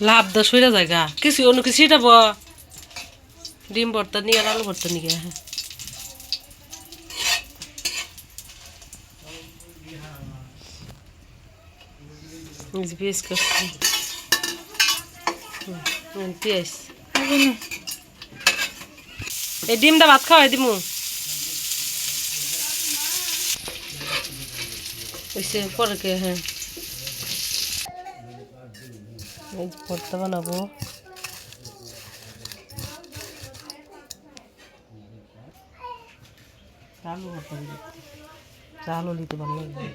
লাভ দা সইরা জায়গা কিছু অন্য কিছু এটা ব ডিম ভর্তা নিয়ে আর আলু ভর্তা নিয়ে হ্যাঁ এই যে পেঁয়াজ কাটছি। হুম, হুম, পেঁয়াজ। এই ডিমটা ভাত খাওয়াই দিমু। ওইসে পরে কে হ্যাঁ। এই ভর্তা বানাবো। আলু ভর্তা দিতে নিতে ভালো লাগবে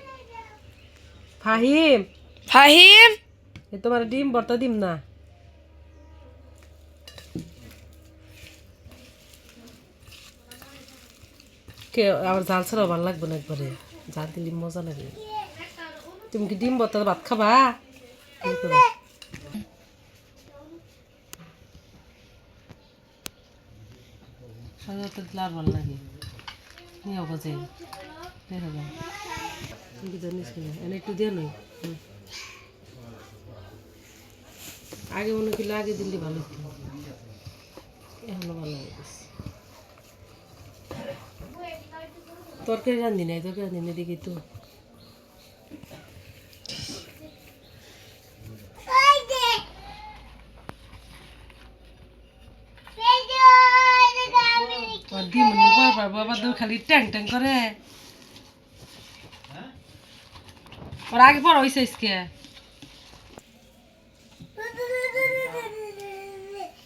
ফাহিম! ফাহিম! এ তোমার ডিম ভর্তা দিম না? কে আমার জাল ছাড়াও ভালো লাগবে না একবারে। জাল দিলে মজা লাগে। তুমি কি ডিম ভর্তা ভাত খাবা? করবা? সাদা দিলে আর ভালো লাগে নিয়ে যে দেখা আগে মনে করলে আগে দিলে ভালো হতো। এখনও ভালো হয়ে গেছে। তরকারি রান্ধি নাই, তরকারি রান্ধি নাই, দেখি তো। আর ডিম উপর পারব আবার তো খালি ট্যাং ট্যাং করে ওর আগে পর হয়েছে আজকে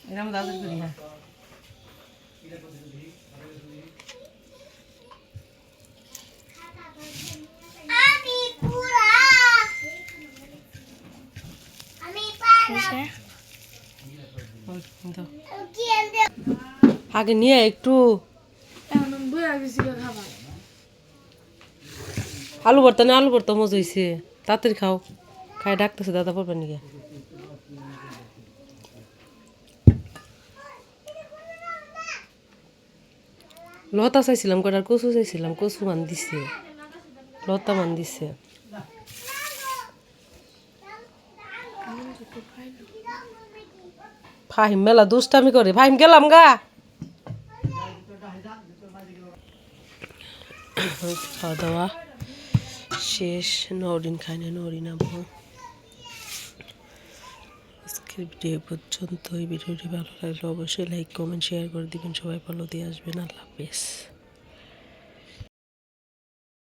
এরকম দাদুর করি হ্যাঁ ওই, দাও। আগে নিয়ে একটু আলু ভর্তা না, আলু ভর্তা মজা হয়েছে তাড়াতাড়ি খাও। খাই ডাকতেছে, দাদা পড়বে নাকি? লতা চাইছিলাম কটার কচু চাইছিলাম, কচু মান দিছে। লতা মান দিছে। ফাহিম, মেলা দুষ্টামি করে। ফাহিম, গেলাম গা। খাওয়া দাওয়া শেষ। নরিন খাই না নরিন আবু আজকের ভিডিও পর্যন্ত এই ভিডিওটি ভালো লাগলে অবশ্যই লাইক কমেন্ট শেয়ার করে দিবেন। সবাই ভালো দিয়ে আসবেন। আল্লাহ হাফেজ।